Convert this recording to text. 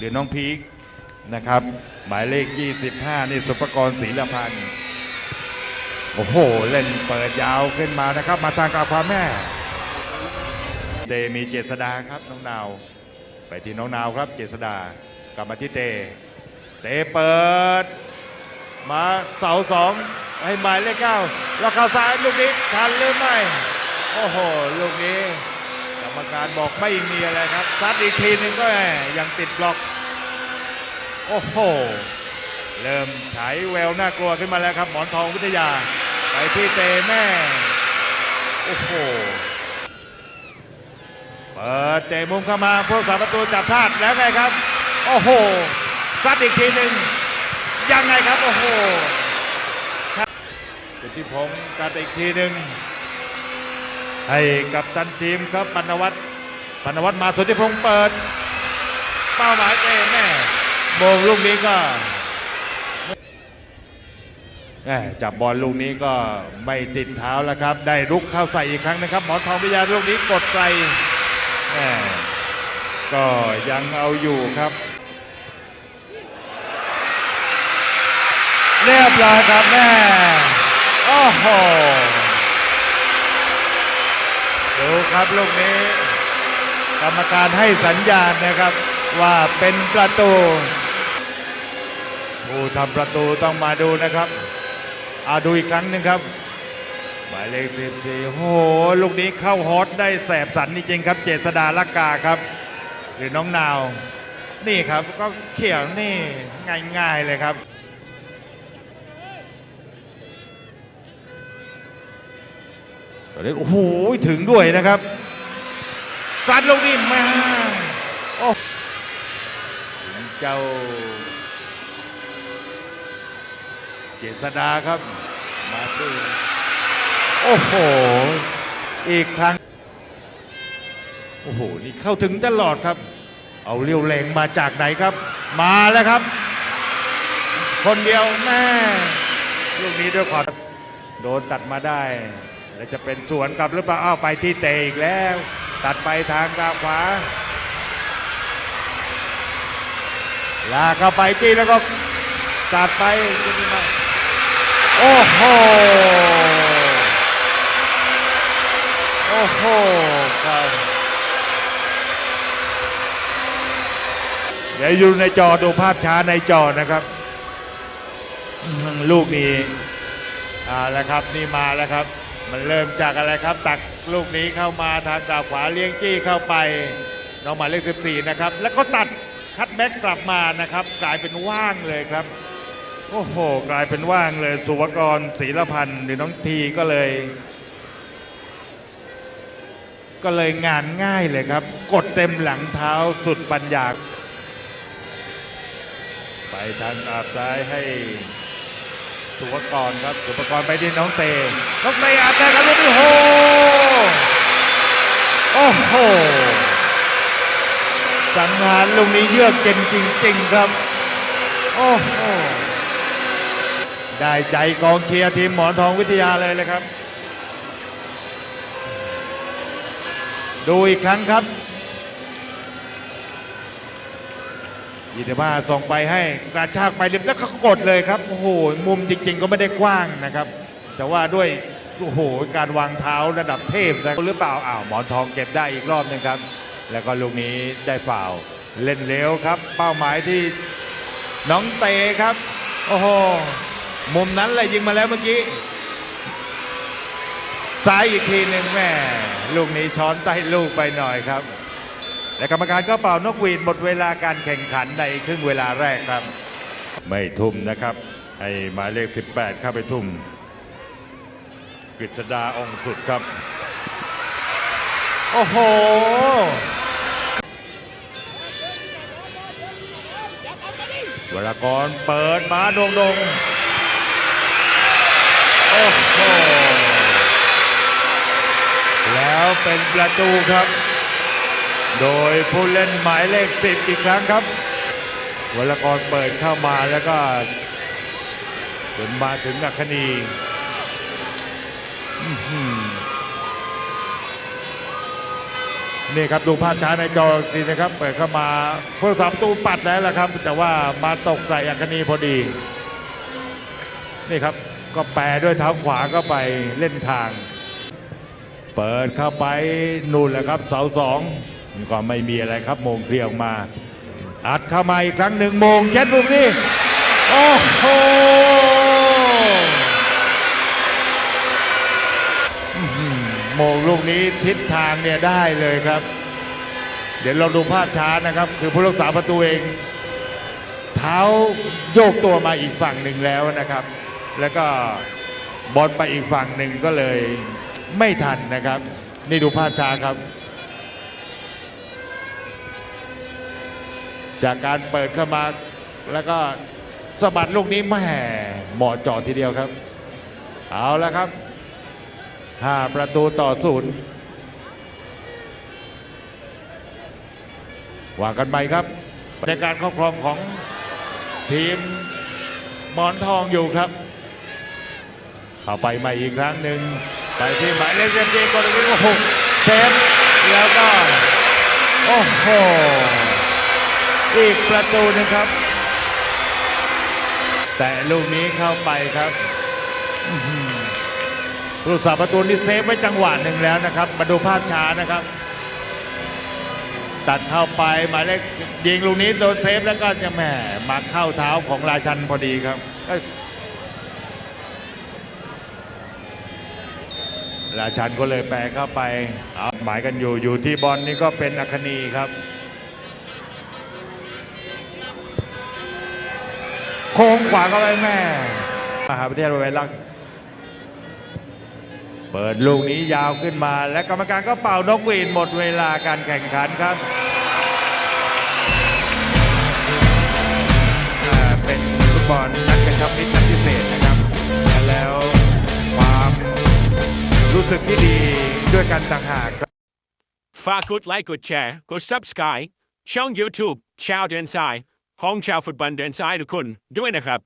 หรือน้องพีคนะครับ หมายเลข 25 นี่สุปกรณ์ศรีละพันธ์โอ้โห เล่นเปิดยาวขึ้นมานะครับ มาทางกลางความแม่เตมีเจษดาครับน้องนาว ไปที่น้องนาวครับ เจษดากลับมาที่เต เตเปิด มาเสาสองให้หมายเลขเก้าแล้วเข้าซ้ายลูกนี้ทันหรือไม่ โอ้โห ลูกนี้ รรมการบอกไม่มีอะไรครับซัดอีกทีหนึ่งก็ยังติดบล็อก โอ้โห เริ่มฉายแววน่ากลัวขึ้นมาแล้วครับ หมอนทองวิทยา ไปที่เตแม่ โอ้โห เปิดเตะมุมเข้ามาผู้สาประตูจับพลาดแล้วไงครับ โอ้โหซัดอีกทีหนึ่งยังไงครับ โอ้โหสุทธิพงศ์ตัดอีกทีหนึ่ง ให้กับตันทีมครับปนวัตรปนวัตมาสุทธิพงศ์เปิด เป้าหมายเตะแม่โมงลูกนี้ก็แม่จับบอลลูกนี้ก็ไม่ติดเท้าแล้วครับ ได้ลุกเข้าใส่อีกครั้งนะครับ หมอนทองวิทยาลูกนี้กดไกลแม่ก็ยังเอาอยู่ครับ เรียบร้อยครับแม่โอ้โห ดูครับลูกนี้ กรรมการให้สัญญาณนะครับว่าเป็นประตู ผู้ทำประตูต้องมาดูนะครับอาดูอีกครั้งหนึ่งครับหมายเลขสิบสี่โอ้โหลูกนี้เข้าฮอตได้แสบสันจริงๆครับ เจษดาลักกาครับ หรือน้องนาว นี่ครับก็เขี่ยวนี่ง่ายๆเลยครับ ตอนนี้โอ้โหถึงด้วยนะครับซัดลงนี่มาโอ้เจ้า เจษดาครับ มาด้วยโอ้โห อีกครั้ง โอ้โห นี่เข้าถึงตลอดครับ เอาเรียวแรงมาจากไหนครับ มาแล้วครับ คนเดียวแม่ลูกนี้ด้วยความโดนตัดมาได้ แล้วจะเป็นสวนกลับหรือเปล่าอ้าวไปที่เตะอีกแล้ว ตัดไปทางดาขวา ลากเข้าไปจี้แล้วก็ตัดไปโอ้โหโอ้โหครับเดี๋ยวอยู่ในจอดูภาพช้าในจอนะครับ ลูกนี้อ่าแล้วครับนี่มาแล้วครับ มันเริ่มจากอะไรครับ ตักลูกนี้เข้ามาทางดาวขวาเลี้ยงจี้เข้าไป น้องหมายเลข14 นะครับ แล้วก็ตัดคัดแบ็กกลับมานะครับ กลายเป็นว่างเลยครับ โอ้โห กลายเป็นว่างเลย สุวกรศรีละพันธ์หรือน้องทีก็เลย ก็เลยงานง่ายเลยครับ กดเต็มหลังเท้าสุดปัญญาไปทางอาบซ้ายให้ สุวกรครับสุวกรไปที่น้องเตน้องเตอาบได้ครับลูกนี้โอ้โหโอ้โหสังหารลูกนี้เยือกเย็นจริง ๆ ครับ โอ้โหได้ใจกองเชียร์ทีมหมอนทองวิทยาเลยเลยครับ ดูอีกครั้งครับ ยีนบ้าส่งไปให้กระชากไปเรียบแล้วก็กดเลยครับโอ้โหมุมจริง ๆ ก็ไม่ได้กว้างนะครับ แต่ว่าด้วยโอ้โหการวางเท้าระดับเทพนะหรือเปล่าอ้าวหมอนทองเก็บได้อีกรอบหนึงครับ แล้วก็ลูกนี้ได้ฝ่าเล่นเร็วครับ เป้าหมายที่น้องเตครับ โอ้โหมุมนั้นเลยยิงมาแล้วเมื่อกี้ซ้ายอีกทีหนึ่งแม่ลูกนี้ช้อนใต้ลูกไปหน่อยครับ และกรรมการก็เป่านกหวีดหมดเวลาการแข่งขันในครึ่งเวลาแรกครับ ไม่ทุ่มนะครับให้หมายเลข 18 เข้าไปทุ่มกฤษดาองค์สุดครับ โอ้โห วรากรเปิดมาโดงดงโอ้โห แล้วเป็นประตูครับ โดยผู้เล่นหมายเลขสิบอีกครั้งครับวรากรเปิดเข้ามาแล้วก็จนมาถึงอัคนีนี่ครับดูภาพช้าในจอดีนะครับ เปิดเข้ามาผู้รักษาประตูปัดแล้วละครับ แต่ว่ามาตกใส่อัคนีพอดี นี่ครับก็แปรด้วยเท้าขวาก็ไปเล่นทาง เปิดเข้าไปนู่นแหละครับเสาสอง ก็ไม่มีอะไรครับโมงเคลียร์ออกมา อัดเข้ามาอีกครั้งหนึ่งโมงเช็ดลูกนี้ โอ้โหโมงลูกนี้ทิศทางเนี่ยได้เลยครับ เดี๋ยวเราดูภาพช้านะครับ คือผู้รักษาประตูเอง เท้าโยกตัวมาอีกฝั่งหนึ่งแล้วนะครับ แล้วก็บอลไปอีกฝั่งหนึ่งก็เลยไม่ทันนะครับ นี่ดูภาพช้าครับ จากการเปิดเข้ามาแล้วก็สะบัดลูกนี้แม่เหมาะเจอดทีเดียวครับ เอาแล้วครับห้าประตูต่อศูนย์ว่ากันไปครับในการครอบครองของทีมหมอนทองอยู่ครับ เข้าไปใหม่อีกครั้งหนึ่งไปที่หมายเลขเจ็ดเจกอนนี้โอ้โหเซฟแล้วก็ โอ้โห อีกประตูหนึงครับ แต่ลูกนี้เข้าไปครับอื้อหือผู้สาประตูนี่เซฟไว้จังหวะหนึ่งแล้วนะครับ มาดูภาพช้านะครับ ตัดเข้าไปหมายเลขยิงลูกนี้โดนเซฟแล้วก็จะแหมมาเข้าเท้าของราชันพอดีครับเอ้ยราชันก็เลยแปรเข้าไปเอาหมายกันอยู่อยู่ที่บอลนี่ก็เป็นอัคนีครับ ค้งขวาเข้าไปแม่มหาวิทยาลัยลักเปิดลูกนี้ยาวขึ้นมา และกรรมการก็เป่านกหวีดหมดเวลาการแข่งขันครับเป็นฟุตบอลนัดกระชับมิตรนัดพิเศษนะครับและแล้วความรู้สึกที่ดีด้วยกันต่างหากฝากกดไลค์กดแชร์กด subscribe ช่อง YouTube ชาวเดินสาย ห้องชาวฟุตบอลเดินสายทุกคนด้วยนะครับ